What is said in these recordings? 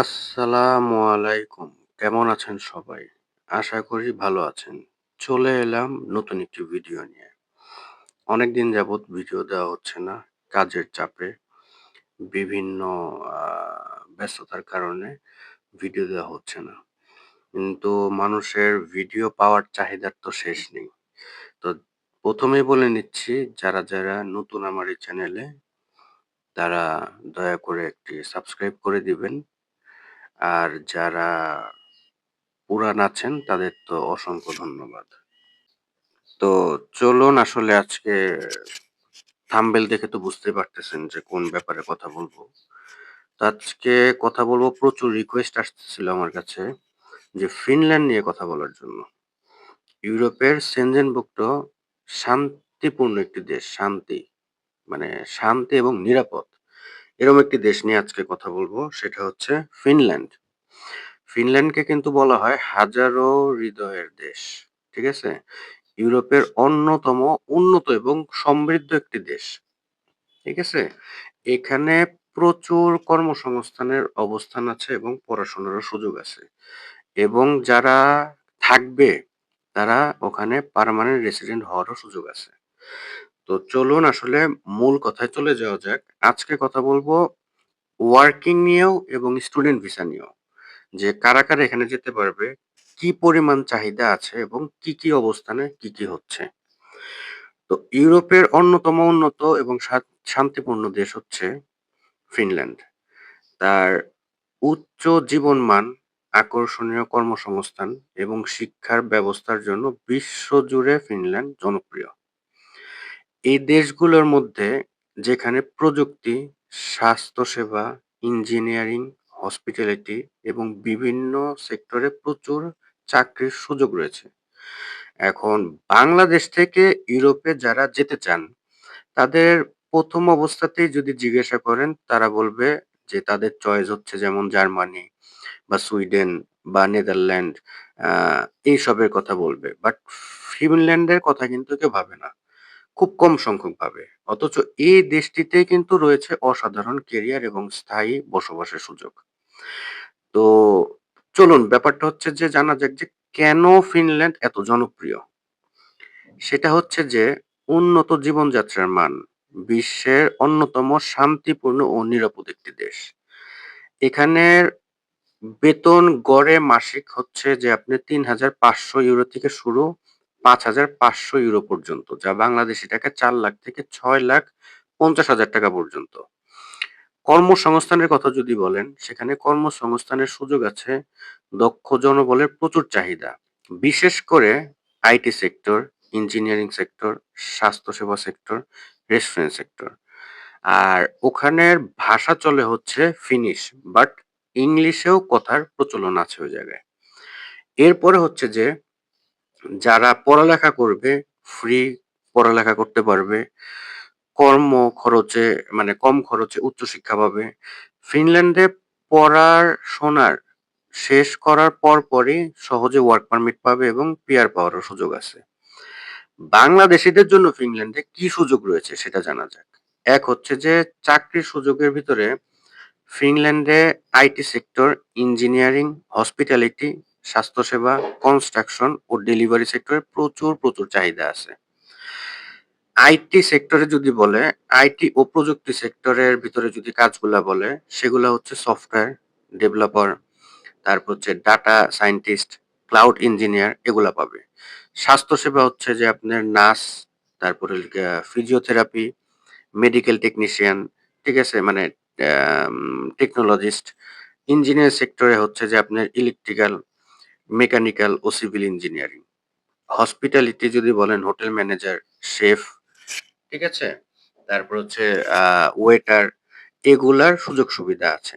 আসসালামু আলাইকুম। কেমন আছেন সবাই? আশা করি ভালো আছেন। চলে এলাম নতুন একটি ভিডিও নিয়ে। অনেকদিন যাবৎ ভিডিও দেওয়া হচ্ছে না। কাজের চাপে, বিভিন্ন ব্যস্ততার কারণে ভিডিও দেওয়া হচ্ছে না। কিন্তু মানুষের ভিডিও পাওয়ার চাহিদার তো শেষ নেই। তো ১ম এই বলে নিচ্ছি যারা, যারা নতুন আমার এই চ্যানেলে তারা দয়া করে একটি সাবস্ক্রাইব করে দিবেন। আর যারা পুরান আছেন তাদের তো অসংখ্য ধন্যবাদ। তো চলুন আসলে আজকে থাম্বনেল দেখে তো বুঝতেই পারতেছেন যে কোন ব্যাপারে কথা বলব। তো আজকে কথা বলব প্রচুর রিকোয়েস্ট আসতেছিল আমার কাছে যে ফিনল্যান্ড নিয়ে কথা বলার জন্য। ইউরোপের সেনজেন সেনজেনভুক্ত শান্তিপূর্ণ একটি দেশ, শান্তি মানে শান্তি এবং নিরাপদ। এরকম একটি দেশ নিয়ে আজকে কথা বলব, সেটা হচ্ছে ফিনল্যান্ড। ফিনল্যান্ডকে কিন্তু বলা হয় হাজারো হৃদয়ের দেশ। ঠিক আছে? ইউরোপের অন্যতম উন্নত এবং সমৃদ্ধ একটি দেশ। ঠিক আছে? এখানে প্রচুর কর্মসংস্থানের অবস্থান আছে এবং পড়াশোনারও সুযোগ আছে। এবং যারা থাকবে, তারা ওখানে পার্মানেন্ট রেসিডেন্ট হওয়ারও সুযোগ আছে। তো চলুন আসলে মূল কথায় চলে যাওয়া যাক। আজকে কথা বলব ওয়ার্কিং নিয়েও এবং স্টুডেন্ট ভিসা নিয়েও। যে কারা, কারা এখানে যেতে পারবে, কি পরিমাণ চাহিদা আছে এবং কি, কি অবস্থানে কি, কি হচ্ছে। তো ইউরোপের অন্যতম উন্নত এবং শান্তিপূর্ণ দেশ হচ্ছে ফিনল্যান্ড। তার উচ্চ জীবনমান, আকর্ষণীয় কর্মসংস্থান এবং শিক্ষার ব্যবস্থার জন্য বিশ্বজুড়ে ফিনল্যান্ড জনপ্রিয়। এই দেশগুলোর মধ্যে যেখানে প্রযুক্তি, স্বাস্থ্যসেবা, ইঞ্জিনিয়ারিং, হসপিটালিটি এবং বিভিন্ন সেক্টরে প্রচুর চাকরির সুযোগ রয়েছে। এখন বাংলাদেশ থেকে ইউরোপে যারা যেতে চান, তাদের ১ম অবস্থাতেই যদি জিজ্ঞাসা করেন তারা বলবে যে তাদের চয়েস হচ্ছে যেমন জার্মানি বা সুইডেন বা নেদারল্যান্ড এইসবের কথা বলবে। বাট ফিনল্যান্ডের কথা কিন্তু কেউ ভাবে না। খুব কম সংখ্যক ভাবে। অথচ এই দেশটিতে কিন্তু রয়েছে অসাধারণ কেরিয়ার এবং স্থায়ী বসবাসের সুযোগ। তো চলুন ব্যাপারটা হচ্ছে যে জানা যাক যে কেন ফিনল্যান্ড এত জনপ্রিয়? সেটা হচ্ছে যে উন্নত জীবনযাত্রার মান, বিশ্বের অন্যতম শান্তিপূর্ণ ও নিরাপদ একটি দেশ। এখানের বেতন গড়ে মাসিক হচ্ছে যে আপনি €৩,৫০০ থেকে শুরু €৫,৫০০ পর্যন্ত যা বাংলাদেশী টাকায় ৳৪,০০,০০০ থেকে ৳৬,৫০,০০০ পর্যন্ত। কর্মসংস্থানের কথা যদি বলেন, সেখানে কর্মসংস্থানের সুযোগ আছে, দক্ষ জনবলের প্রচুর চাহিদা। বিশেষ করে আইটি সেক্টর, ইঞ্জিনিয়ারিং সেক্টর, স্বাস্থ্যসেবা সেক্টর, রেস্টুরেন্ট সেক্টর। আর ওখানের ভাষা চলে হচ্ছে ফিনিশ, বাট ইংলিশেও কথার প্রচলন আছে ওই জায়গায়। এরপরে হচ্ছে যে যারা পড়ালেখা করবে, ফ্রি পড়ালেখা করতে পারবে। কর্ম খরচে মানে কম খরচে উচ্চশিক্ষা পাবে। ফিনল্যান্ডে পড়ার পড়াশোনার শেষ করার পর পরই সহজে ওয়ার্ক পারমিট পাবে এবং পিআর পাওয়ারও সুযোগ আছে। বাংলাদেশিদের জন্য ফিনল্যান্ডে কি সুযোগ রয়েছে সেটা জানা যাক। এক হচ্ছে যে চাকরির সুযোগের ভিতরে ফিনল্যান্ডে আইটি সেক্টর, ইঞ্জিনিয়ারিং, হসপিটালিটি, স্বাস্থ্যসেবা, কনস্ট্রাকশন ও ডেলিভারি সেক্টরে প্রচুর, প্রচুর চাহিদা আছে। আইটি সেক্টরে যদি বলে, আইটি ও প্রযুক্তি সেক্টরের ভিতরে যদি কাজগুলা বলে, সেগুলো হচ্ছে সফটওয়্যার ডেভেলপার, তারপর হচ্ছে ডাটা সায়েন্টিস্ট, ক্লাউড ইঞ্জিনিয়ার এগুলা পাবে। স্বাস্থ্যসেবা হচ্ছে যে আপনার নার্স, তারপরে ফিজিওথেরাপি, মেডিকেল টেকনিশিয়ান, ঠিক আছে? মানে টেকনোলজিস্ট। ইঞ্জিনিয়ার সেক্টরে হচ্ছে যে আপনার ইলেকট্রিক্যাল, মেকানিক্যাল ও সিভিল ইঞ্জিনিয়ারিং। হসপিটালিটি যদি বলেন হোটেল ম্যানেজার, শেফ, ঠিক আছে? তারপর হচ্ছে ওয়েটার এগুলার সুযোগ সুবিধা আছে।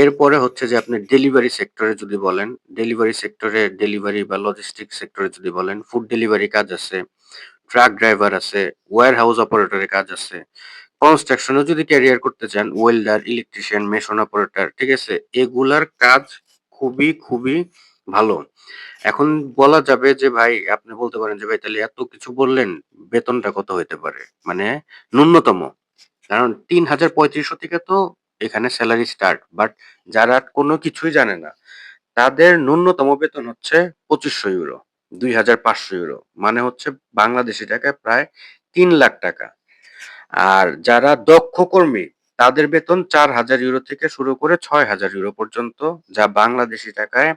এরপরে হচ্ছে যে আপনি ডেলিভারি সেক্টরে যদি বলেন, ডেলিভারি সেক্টরে ডেলিভারি বা লজিস্টিক সেক্টরে যদি বলেন, ফুড ডেলিভারি কাজ আছে, ট্রাক ড্রাইভার আছে, ওয়্যার হাউস অপারেটরের কাজ আছে। কনস্ট্রাকশনেও যদি ক্যারিয়ার করতে চান, ওয়েল্ডার, ইলেকট্রিশিয়ান, মেশন অপারেটর, ঠিক আছে? এগুলার কাজ খুবই, খুবই ভালো। এখন বলা যাবে যে ভাই আপনি বলতে পারেন যে ভাই তাহলে এত কিছু বললেন, বেতনটা কত হইতে পারে? মানে ন্যূনতম। কারণ ৩,৩৫০ থেকে তো এখানে স্যালারি স্টার্ট বাট যারা কোনো কিছুই জানে না তাদের ন্যূনতম বেতন হচ্ছে পঁচিশশো ইউরো দুই হাজার পাঁচশো ইউরো মানে হচ্ছে বাংলাদেশি টাকায় প্রায় তিন লাখ টাকা আর যারা দক্ষ কর্মী তাদের বেতন চার হাজার ইউরো থেকে শুরু করে ছয় হাজার ইউরো পর্যন্ত যা বাংলাদেশি টাকায়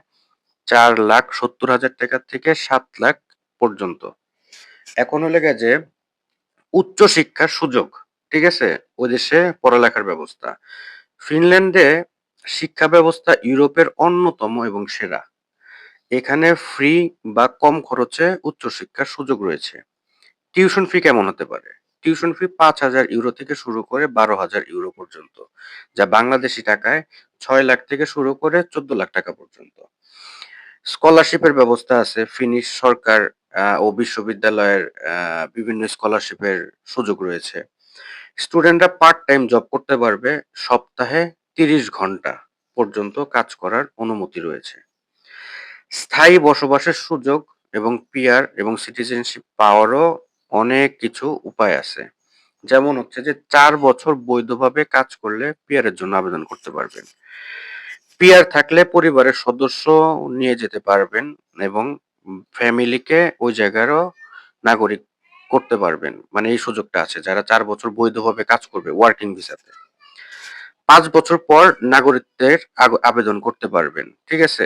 চার লাখ সত্তর হাজার টাকা থেকে সাত লাখ পর্যন্ত। এখন হলে গেছে উচ্চ শিক্ষার সুযোগ, ঠিক আছে? ওই দেশে পড়ালেখার ব্যবস্থা। ফিনল্যান্ডে শিক্ষা ব্যবস্থা ইউরোপের অন্যতম এবং সেরা। এখানে ফ্রি বা কম খরচে উচ্চশিক্ষার সুযোগ রয়েছে। টিউশন ফি কেমন হতে পারে? টিউশন ফি পাঁচ হাজার ইউরো থেকে শুরু করে বারো হাজার ইউরো পর্যন্ত, যা বাংলাদেশি টাকায় ছয় লাখ থেকে শুরু করে চোদ্দ লাখ টাকা পর্যন্ত। স্কলারশিপের ব্যবস্থা আছে। ফিনিশ সরকার ও বিশ্ববিদ্যালয়ের বিভিন্ন স্কলারশিপের সুযোগ রয়েছে। স্টুডেন্টরা পার্ট টাইম জব করতে পারবে, সপ্তাহে তিরিশ ঘণ্টা পর্যন্ত কাজ করার অনুমতি রয়েছে। স্থায়ী বসবাসের সুযোগ এবং পিয়ার এবং সিটিজেনশিপ পাওয়ারও অনেক কিছু উপায় আছে। যেমন হচ্ছে যে, চার বছর বৈধভাবে কাজ করলে পিয়ারের জন্য আবেদন করতে পারবেন। পিয়ার থাকলে পরিবারের সদস্য নিয়ে যেতে পারবেন এবং ফ্যামিলিকে ওই জায়গারও নাগরিক করতে পারবেন। মানে এই সুযোগটা আছে, যারা চার বছর বৈধভাবে কাজ করবে ওয়ার্কিং ভিসাতে। পাঁচ বছর পর নাগরিকদের আবেদন করতে পারবেন, ঠিক আছে?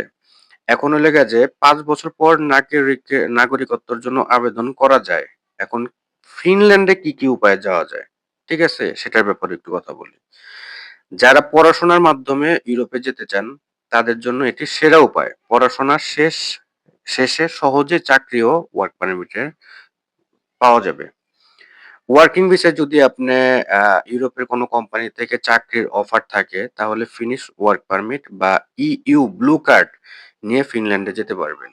এখন হলে যে পাঁচ বছর পর নাগরিক নাগরিকত্বের জন্য আবেদন করা যায়, এখন ফিনল্যান্ডে কি কি উপায়ে যাওয়া যায়, ঠিক আছে? সেটার ব্যাপারে একটু কথা বলি। যারা পড়াশোনার মাধ্যমে ইউরোপে যেতে চান, তাদের জন্য এটি সেরা উপায়। পড়াশোনার শেষ, শেষে সহজে চাকরি ও ওয়ার্ক পারমিটের পাওয়া যাবে। ওয়ার্কিং ভিসা যদি আপনি ইউরোপের কোনো কোম্পানি থেকে চাকরির অফার থাকে, তাহলে ফিনিশ ওয়ার্ক পারমিট বা ইইউ ব্লু কার্ড নিয়ে ফিনল্যান্ডে যেতে পারবেন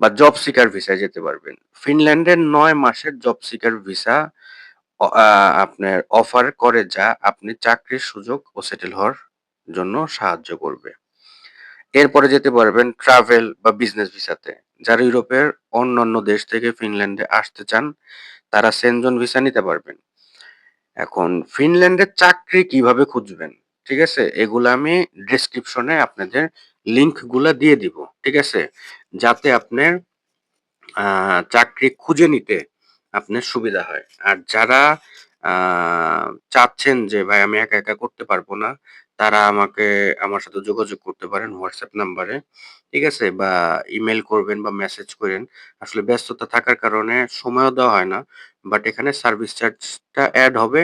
বা জব সিকার ভিসায় যেতে পারবেন। ফিনল্যান্ডের নয় মাসের জব সিকার ভিসা আপনার অফার করে যা আপনি চাকরির সুযোগ ও সেটেল হওয়ার জন্য সাহায্য করবে। এরপরে যেতে পারবেন ট্রাভেল বা বিজনেস ভিসাতে যারা ইউরোপের অন্যান্য দেশ থেকে ফিনল্যান্ডে আসতে চান, তারা সেনজন ভিসা নিতে পারবেন। এখন ফিনল্যান্ডের চাকরি কীভাবে খুঁজবেন? ঠিক আছে? এগুলো আমি ডিসক্রিপশনে আপনাদের লিঙ্কগুলো দিয়ে দিব। ঠিক আছে? যাতে আপনার চাকরি খুঁজে নিতে আপনার সুবিধা হয়। আর যারা চাচ্ছেন যে, ভাই, আমি একা একা করতে পারব না, তারা আমাকে, আমার সাথে যোগাযোগ করতে পারেন হোয়াটসঅ্যাপ নাম্বারে ঠিক আছে? বা ইমেল করবেন বা মেসেজ করেন। আসলে ব্যস্ততা থাকার কারণে সময়ও দেওয়া হয় না বাট এখানে সার্ভিস চার্জটা অ্যাড হবে।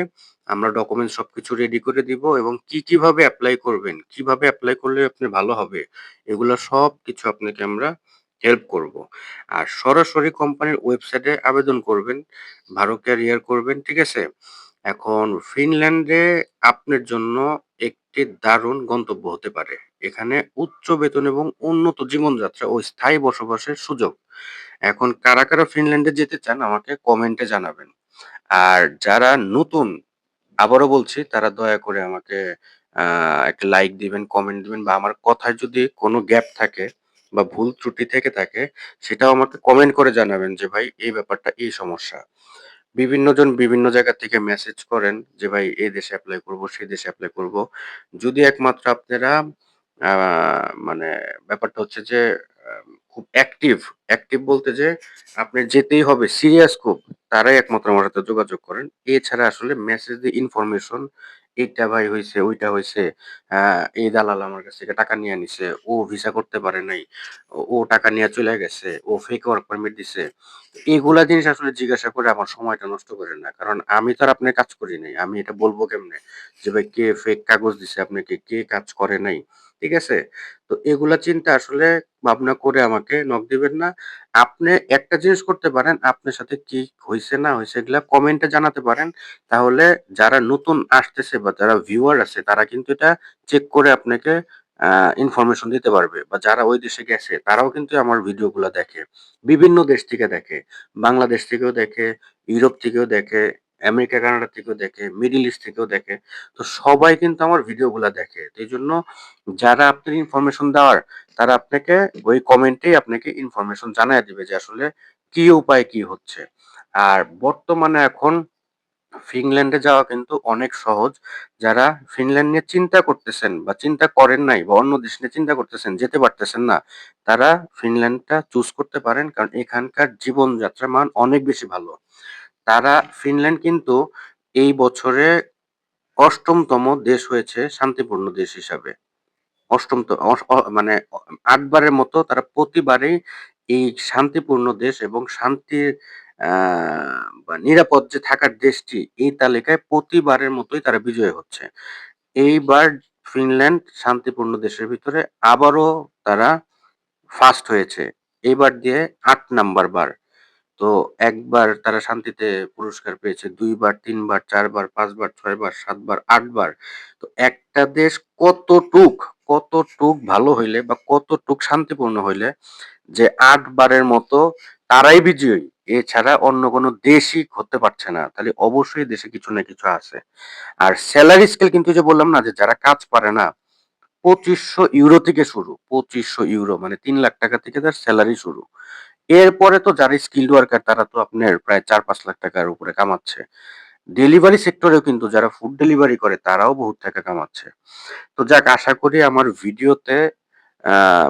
আমরা ডকুমেন্ট সবকিছু রেডি করে দিব এবং কি, কীভাবে অ্যাপ্লাই করবেন, কীভাবে অ্যাপ্লাই করলে আপনি ভালো হবে, এগুলো সব কিছু আপনাকে আমরা হেল্প করব। আর সরাসরি কোম্পানির ওয়েবসাইটে আবেদন করবেন, ভালো ক্যারিয়ার করবেন, ঠিক আছে? এখন ফিনল্যান্ডে আপনার জন্য একটি দারুণ গন্তব্য হতে পারে। এখানে উচ্চ বেতন এবং উন্নত জীবনযাত্রা ও স্থায়ী বসবাসের সুযোগ। এখন কারা কারা ফিনল্যান্ডে যেতে চান আমাকে কমেন্টে জানাবেন। আর যারা নতুন, আবারও বলছি, তারা দয়া করে আমাকে একটা লাইক দিবেন কমেন্ট দিবেন বা আমার কথায় যদি কোনো গ্যাপ থাকে বা ভুল ত্রুটি থেকে থাকে, সেটাও আমাকে কমেন্ট করে জানাবেন যে, ভাই, এই ব্যাপারটা, এই সমস্যা। বিভিন্ন জন বিভিন্ন জায়গা থেকে মেসেজ করেন যে, ভাই এই দেশে অ্যাপ্লাই করব সেই দেশে অ্যাপ্লাই করব। যদি একমাত্র আপনারা মানে ব্যাপারটা হচ্ছে যে খুব অ্যাক্টিভ অ্যাক্টিভ বলতে যে, আপনি যেতেই হবে সিরিয়াস খুব, তারাই একমাত্র আমার সাথে যোগাযোগ করেন। এছাড়া আসলে মেসেজ দিয়ে ইনফরমেশন এইটা ভাই হয়েছে ওইটা হয়েছে এই দালাল আমার কাছ থেকে টাকা নিয়ে নিছে। ও ভিসা করতে পারে নাই। ও টাকা নিয়ে চলে গেছে। ও ফেক ওয়ার্ক পারমিট দিছে। এগুলা জিনিস আসলে জিজ্ঞাসা করে আমার সময়টা নষ্ট করে না। কারণ আমি তো আর আপনি কাজ করি নাই। আমি এটা বলব কেমনে? যে ভাই কে ফেক কাগজ দিছে? আপনাকে কে কাজ করে নাই? ঠিক আছে? তো এগুলা চিন্তা আসলে ভাবনা করে আমাকে নক দিবেন না। আপনি একটা জিনিস করতে পারেন, আপনার সাথে কি হয়েছে না হয়েছে এগুলা কমেন্টে জানাতে পারেন। তাহলে যারা নতুন আসতেছে বা যারা ভিউয়ার আছে, তারা কিন্তু এটা চেক করে আপনাকে ইনফরমেশন দিতে পারবে। বা যারা ওই দেশে গেছে, তারাও কিন্তু আমার ভিডিওগুলো দেখে। বিভিন্ন দেশ থেকে দেখে। বাংলাদেশ থেকেও দেখে, ইউরোপ থেকেও দেখে আমেরিকা, কানাডা থেকেও দেখে, মিডিল ইস্ট থেকেও দেখে। তো সবাই কিন্তু আমার ভিডিওগুলো দেখে। এই জন্য যারা আপনার ইনফরমেশন দেওয়ার, তারা আপনাকে ওই কমেন্টেই আপনাকে ইনফরমেশন জানায় দিবে যে আসলে কি উপায়, কি হচ্ছে। আর বর্তমানে এখন ফিনল্যান্ডে যাওয়া কিন্তু অনেক সহজ। যারা ফিনল্যান্ড নিয়ে চিন্তা করতেছেন বা চিন্তা করেন নাই বা অন্য দেশ নিয়ে চিন্তা করতেছেন, যেতে পারতেছেন না, তারা ফিনল্যান্ডটা চুজ করতে পারেন। কারণ এখানকার জীবনযাত্রার মান অনেক বেশি ভালো। তারা ফিনল্যান্ড কিন্তু এই বছরে অষ্টমতম দেশ হয়েছে, শান্তিপূর্ণ দেশ হিসাবে। অষ্টম মানে আটবারের মতো তারা প্রতিবারেই এই শান্তিপূর্ণ দেশ এবং শান্তির নিরাপদ যে থাকার দেশটি, এই তালিকায় প্রতিবারের মতোই তারা বিজয়ী হচ্ছে। এইবার ফিনল্যান্ড শান্তিপূর্ণ দেশের ভিতরে আবারও তারা ফার্স্ট হয়েছে। এইবার দিয়ে আট নাম্বার বার তো একবার তারা শান্তিতে পুরস্কার পেয়েছে, দুইবার, তিনবার, চারবার, পাঁচবার, ছয়বার, সাতবার, আটবার। তো একটা দেশ কতটুক কতটুক ভালো হইলে বা কতটুক শান্তিপূর্ণ হইলে যে আটবারের মতো তারাই বিজয়ী, এছাড়া অন্য কোনো দেশই হতে পারছে না। তাহলে অবশ্যই দেশে কিছু না কিছু আছে। আর স্যালারি স্কেল কিন্তু যে বললাম না যে যারা কাজ পারে না, পঁচিশশো ইউরো থেকে শুরু, পঁচিশশো ইউরো মানে তিন লাখ টাকা থেকে তার স্যালারি শুরু। এরপরে তো যারা স্কিল্ড ওয়ার্কার তারা তো আপনার প্রায় চার পাঁচ লাখ টাকার উপরে কামাচ্ছে। ডেলিভারি সেক্টরেও কিন্তু যারা ফুড ডেলিভারি করে, তারাও বহুত টাকা কামাচ্ছে। তো যাক, আশা করি আমার ভিডিওতে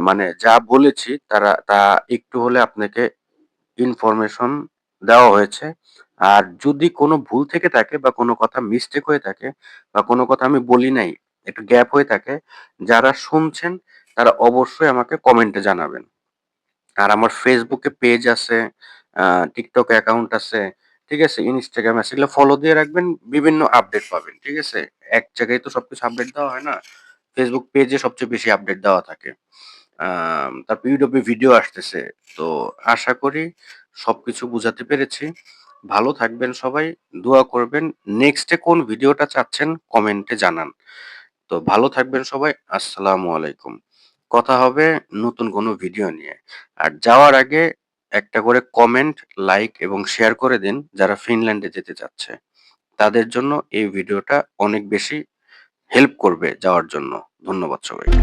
মানে যা বলেছি, তারা, তা একটু হলে আপনাকে ইনফরমেশন দেওয়া হয়েছে। আর যদি কোনো ভুল থেকে থাকে বা কোনো কথা মিস্টেক হয়ে থাকে বা কোনো কথা আমি বলি নাই, একটু গ্যাপ হয়ে থাকে, যারা শুনছেন, তারা অবশ্যই আমাকে কমেন্টে জানাবেন। আর আমার ফেসবুকে পেজ আছে টিকটক অ্যাকাউন্ট আছে, ঠিক আছে? ইনস্টাগ্রাম আছে, এগুলো ফলো দিয়ে রাখবেন, বিভিন্ন আপডেট পাবেন, ঠিক আছে? এক জায়গায় তো সবকিছু আপডেট দেওয়া হয় না? ফেসবুক পেজে সবচেয়ে বেশি আপডেট দেওয়া থাকে। তারপর ইউটিউবে ভিডিও আসতেছে, তো আশা করি সবকিছু বুঝাতে পেরেছি। ভালো থাকবেন সবাই, দোয়া করবেন। নেক্সটে কোন ভিডিওটা চাচ্ছেন কমেন্টে জানান। তো ভালো থাকবেন সবাই, আসসালামু আলাইকুম। কথা হবে নতুন কোনো ভিডিও নিয়ে। আর যাওয়ার আগে একটা করে কমেন্ট লাইক এবং শেয়ার করে দিন যারা ফিনল্যান্ডে যেতে চাচ্ছে। তাদের জন্য এই ভিডিওটা অনেক বেশি হেল্প করবে যাওয়ার জন্য। ধন্যবাদ সবাইকে।